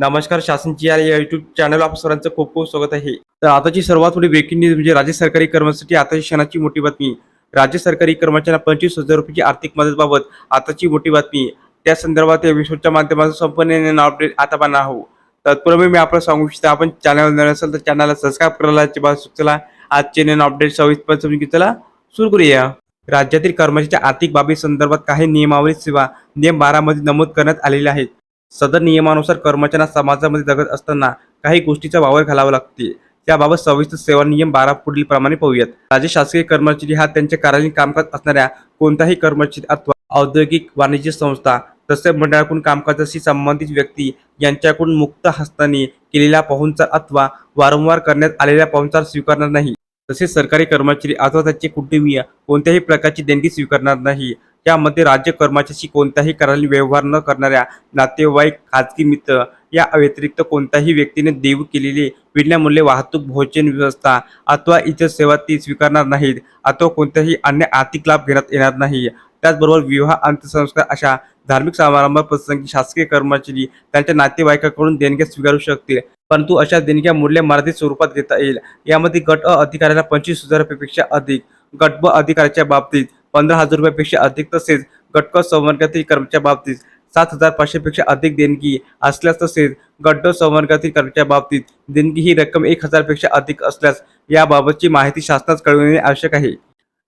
नमस्कार शासनची या YouTube channel आप सर्वांचं खूप खूप स्वागत आहे. तर आताची सर्वात मोठी ब्रेकिंग न्यूज म्हणजे राज्य सरकारी कर्मचारी आताची क्षणाची मोठी बातमी. राज्य सरकारी कर्मचाऱ्यांना पंचवीस हजार रुपयाची आर्थिक मदतबाबत आताची मोठी बातमी. त्या संदर्भात या विश्वाच्या माध्यमातून संपूर्ण अपडेट आता पाहणार आहोत. तत्पूर्वी मी आपल्याला सांगू इच्छितो आपण चॅनल नवीन असेल तर चॅनलला सबस्क्राईब करायला अजिबात चला आजचे नवीन अपडेट सविस्तर समजून घेतला चला सुरू करूया. राज्यातील कर्मचाऱ्यांच्या आर्थिक बाबी संदर्भात काही नियमावली सेवा नियम बारामध्ये नमूद करण्यात आलेले आहेत. सदर नियमानुसार कर्मचाऱ्यांना समाजामध्ये जगत असताना काही गोष्टीचा वावर घालावा लागते. त्याबाबत सविस्तर सेवा नियम बारा पुढील प्रमाणे पाहूयात. राज्य शासकीय कर्मचारी हा त्यांच्या कार्यालयीन कामकाज असणाऱ्या कोणताही कर्मचारी अथवा औद्योगिक वाणिज्य संस्था तसेच मंडळाकडून कामकाजाशी संबंधित व्यक्ती यांच्याकडून मुक्त हस्ताने केलेला पाहुणचार अथवा वारंवार करण्यात आलेला पाहुणचार स्वीकारणार नाही. तसेच सरकारी कर्मचारी अथवा त्यांचे कुटुंबीय कोणत्याही प्रकारची देणगी स्वीकारणार नाही. यामध्ये राज्य कर्मचाऱ्याशी कोणताही कार्यालयीन व्यवहार न करणाऱ्या नातेवाईक खाजगी मित्र या व्यतिरिक्त कोणत्याही व्यक्तीने देऊ केलेली विनामूल्य वाहतूक भोजन व्यवस्था अथवा इतर सेवा ती स्वीकारणार नाहीत अथवा कोणत्याही अन्य आर्थिक लाभ घेण्यात येणार नाही. त्याचबरोबर विवाह अंत्यसंस्कार अशा धार्मिक समारंभाप्रसंगी शासकीय कर्मचारी त्यांच्या नातेवाईकाकडून देणग्या स्वीकारू शकतील. परंतु अशा देणग्या मूल्य मर्यादित स्वरूपात देता येईल. यामध्ये गट अ अधिकाऱ्याला पंचवीस हजार अधिक गट ब अधिकाऱ्याच्या बाबतीत पंधरा हजार रुपयापेक्षा अधिक तसेच गट संवर्गातील कर्मच्या बाबतीत सात हजार पाचशेपेक्षा अधिक देणगी असल्यास तसेच गड्डो संवर्गातील कर्मच्या बाबतीत देणगी ही रक्कम एक हजारपेक्षा अधिक असल्यास याबाबतची माहिती शासनास कळविणे आवश्यक आहे.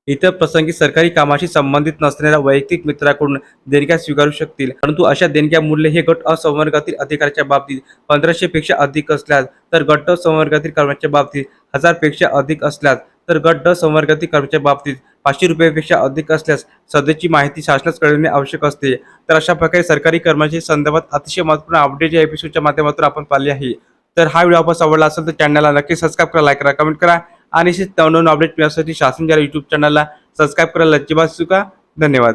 इतर प्रसंगी सरकारी कामाशी संबंधित नसणाऱ्या वैयक्तिक मित्राकडून देणग्या स्वीकारू शकतील परंतु अशा देणग्या मूल्य हे गट असंवर्गातील अधिकाऱ्याच्या बाबतीत पंधराशे पेक्षा अधिक असल्यास तर गट संवर्गातील कर्मच्या बाबतीत हजारपेक्षा अधिक असल्यास तर गट संवर्गातील कर्मच्या बाबतीत पाचशे रुपयापेक्षा अधिक असल्यास सध्याची माहिती शासनास कळविणे आवश्यक असते. तर अशा प्रकारे सरकारी कर्मचारी संदर्भात अतिशय महत्त्वपूर्ण अपडेट या एपिसोडच्या माध्यमातून आपण पाहिले आहे. तर हा व्हिडिओ आपण आवडला असेल तर चॅनलला नक्की सबस्क्राईब करा लाईक करा कमेंट करा आणि असेच नवनवीन अपडेट मिळण्यासाठी शासन युट्यूब चॅनलला सबस्क्राईब करायला अजिबात चुका धन्यवाद.